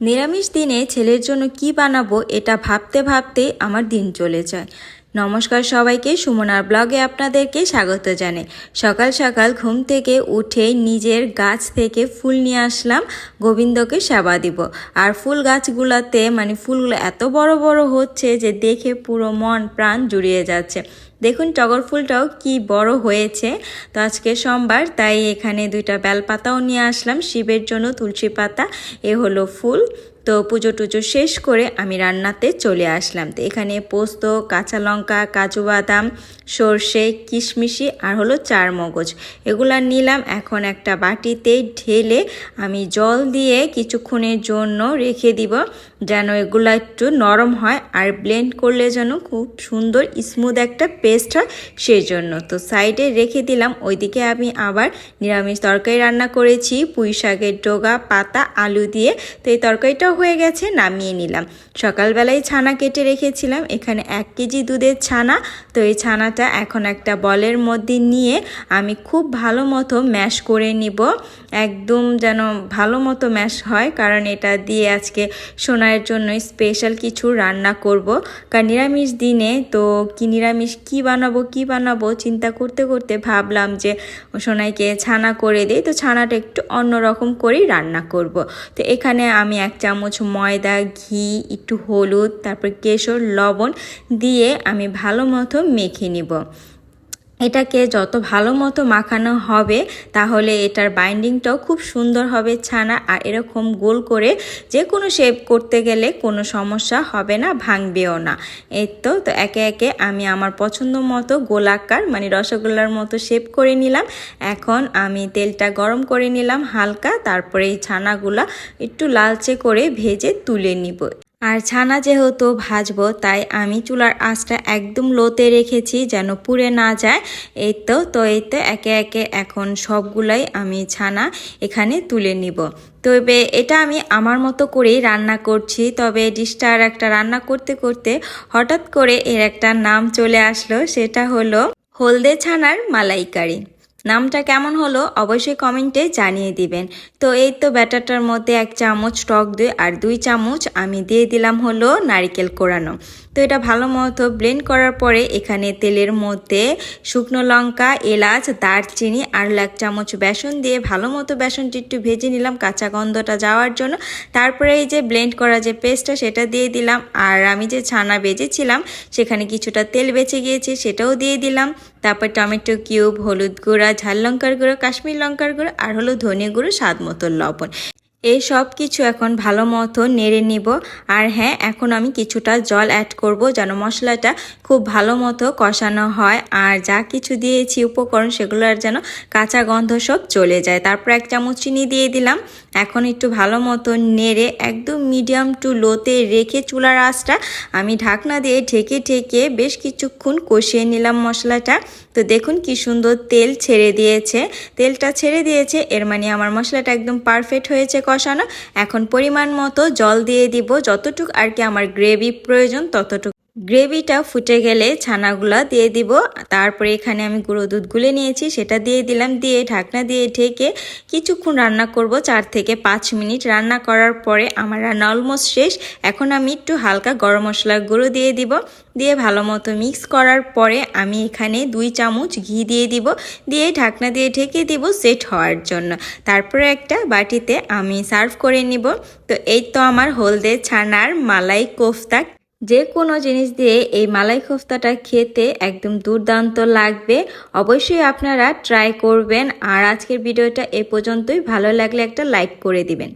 নিরামিষ দিনে ছেলের জন্য কি বানাবো এটা ভাবতে ভাবতেই আমার দিন চলে যায়। নমস্কার সবাইকে, সুমনার ব্লগে আপনাদেরকে স্বাগত জানাই। সকাল সকাল ঘুম থেকে উঠে নিজের গাছ থেকে ফুল নিয়ে আসলাম, গোবিন্দকে সেবা দিব। আর ফুল গাছগুলোতে মানে ফুলগুলো এত বড় বড় হচ্ছে যে দেখে পুরো মন প্রাণ জুড়িয়ে যাচ্ছে। দেখুন টগর ফুলটাও কি বড় হয়েছে। তো আজকে সোমবার, তাই এখানে দুইটা বেলপাতাও নিয়ে আসলাম। শিবের জন্য তুলসী পাতা, এ হলো ফুল। তো পুজো টুজো শেষ করে আমি রান্নাতে চলে আসলাম। তো এখানে পোস্ত, কাঁচা লঙ্কা, কাজু বাদাম, সর্ষে, কিশমিশি আর হলো চার মগজ। এগুলা নিলাম, এখন একটা বাটিতে ঢেলে আমি জল দিয়ে কিছুক্ষণের জন্য রেখে দিব যেন এগুলো একটু নরম হয় আর ব্লেন্ড করলে যেন খুব সুন্দর স্মুথ একটা পেস্ট হয় সেই জন্য তো সাইডে রেখে দিলাম, ওইদিকে আমি আবার নিরামিষ তরকারি রান্না করেছি পুঁই শাকের ডোগা, পাতা, আলু দিয়ে। তো এই তরকারিটাও হয়ে গেছে, নামিয়ে নিলাম। সকালবেলায় ছানা কেটে রেখেছিলাম। এখানে এক কেজি দুধের ছানা। তো এই ছানাটা এখন একটা বলের মধ্যে নিয়ে আমি খুব ভালো মতো ম্যাশ করে নিব। একদম যেন ভালো মতো ম্যাশ হয়, কারণ এটা দিয়ে আজকে সোনার জন্য স্পেশাল কিছু রান্না করব। কারণ নিরামিষ দিনে তো কি নিরামিষ, কি বানাবো কি বানাবো, চিন্তা করতে করতে ভাবলাম যে সোনাইকে ছানা করে দিই। তো ছানাটা একটু অন্যরকম করেই রান্না করব। তো এখানে আমি এক চামচ ময়দা ঘি একটু হলুদ তারপর কেশর লবণ দিয়ে আমি ভালো মতো মেখে নিব। এটাকে যত ভালো মতো মাখানো হবে, তাহলে এটার বাইন্ডিংটাও খুব সুন্দর হবে ছানা। আর এরকম গোল করে যে কোনো শেপ করতে গেলে কোনো সমস্যা হবে না, ভাঙবেও না। এই তো তো একে একে আমি আমার পছন্দ মতো গোলাকার মানে রসগোল্লার মতো শেপ করে নিলাম। এখন আমি তেলটা গরম করে নিলাম হালকা, তারপরে এই ছানাগুলা একটু লালচে করে ভেজে তুলে নিব। আর ছানা যেহেতু ভাজবো, তাই আমি চুলার আঁচটা একদম লোতে রেখেছি যেন পুড়ে না যায়। এই তো তো এই তো, একে একে এখন সবগুলাই আমি ছানা এখানে তুলে নিব। তবে এটা আমি আমার মতো করেই রান্না করছি, তবে ডিশটার একটা রান্না করতে করতে হঠাৎ করে এর একটা নাম চলে আসলো, সেটা হলো হলদে ছানার মালাইকারি। নামটা কেমন হলো অবশ্যই কমেন্টে জানিয়ে দিবেন। তো এই তো ব্যাটারটার মধ্যে এক চামচ টক দই আর দুই চামচ আমি দিয়ে দিলাম হলো নারিকেল কোরানো। তো এটা ভালো মতো ব্লেন্ড করার পরে এখানে তেলের মধ্যে শুকনো লঙ্কা, এলাচ, দারচিনি আর এক চামচ বেসন দিয়ে ভালো মতো বেসনটি একটু ভেজে নিলাম কাঁচা গন্ধটা যাওয়ার জন্য। তারপরে এই যে ব্লেন্ড করা যে পেস্টটা সেটা দিয়ে দিলাম। আর আমি যে ছানা বেজেছিলাম সেখানে কিছুটা তেল বেঁচে গিয়েছে সেটাও দিয়ে দিলাম। তারপর টমেটো কিউব, হলুদ গুঁড়া, ঝাল লঙ্কার গুঁড়ো, কাশ্মীর লঙ্কার গুঁড়ো, আর হলো ধনে গুঁড়ো, স্বাদ মতো লবণ। এই সব কিছু এখন ভালো মতো নেড়ে নিব। আর হ্যাঁ এখন আমি কিছুটা জল অ্যাড করব যেন মশলাটা খুব ভালো মতো কষানো হয়। আর যা কিছু দিয়েছি উপকরণ, সেগুলো আর যেন কাঁচা গন্ধ সব চলে যায়। তারপর এক চামচ চিনি দিয়ে দিলাম। এখন একটু ভালো মতো নেড়ে একদম মিডিয়াম টু লোতে রেখে চুলার আঁচটা আমি ঢাকনা দিয়ে ঢেকে ঢেকে বেশ কিছুক্ষণ কষিয়ে নিলাম মশলাটা। তো দেখুন কি সুন্দর তেল ছেড়ে দিয়েছে। তেলটা ছেড়ে দিয়েছে, এর মানে আমার মশলাটা একদম পারফেক্ট হয়েছে কষানো। এখন পরিমাণ মতো জল দিয়ে দিব, যতটুক আর কি আমার গ্রেভি প্রয়োজন, ততটুকু। গ্রেভিটা ফুটে গেলে ছানাগুলা দিয়ে দিব। তারপরে এখানে আমি গুঁড়ো দুধ গুলে নিয়েছি, সেটা দিয়ে দিলাম, দিয়ে ঢাকনা দিয়ে ঢেকে কিছুক্ষণ রান্না করব। চার থেকে পাঁচ মিনিট রান্না করার পরে আমার রান্না অলমোস্ট শেষ। এখন আমি একটু হালকা গরম মশলার গুঁড়ো দিয়ে দিব। দিয়ে ভালো মতো মিক্স করার পরে আমি এখানে দুই চামচ ঘি দিয়ে দিব। দিয়ে ঢাকনা দিয়ে ঢেকে দিব সেট হওয়ার জন্য। তারপরে একটা বাটিতে আমি সার্ভ করে নিব। তো এই তো আমার হলদে ছানার মালাই কোফতা যে কোনো জিনিস দিয়ে এই মালাই কোফতাটা খেতে একদম দুর্দান্ত লাগবে। অবশ্যই আপনারা ট্রাই করবেন। আর আজকের ভিডিওটা এ পর্যন্তই। ভালো লাগলে একটা লাইক করে দিবেন।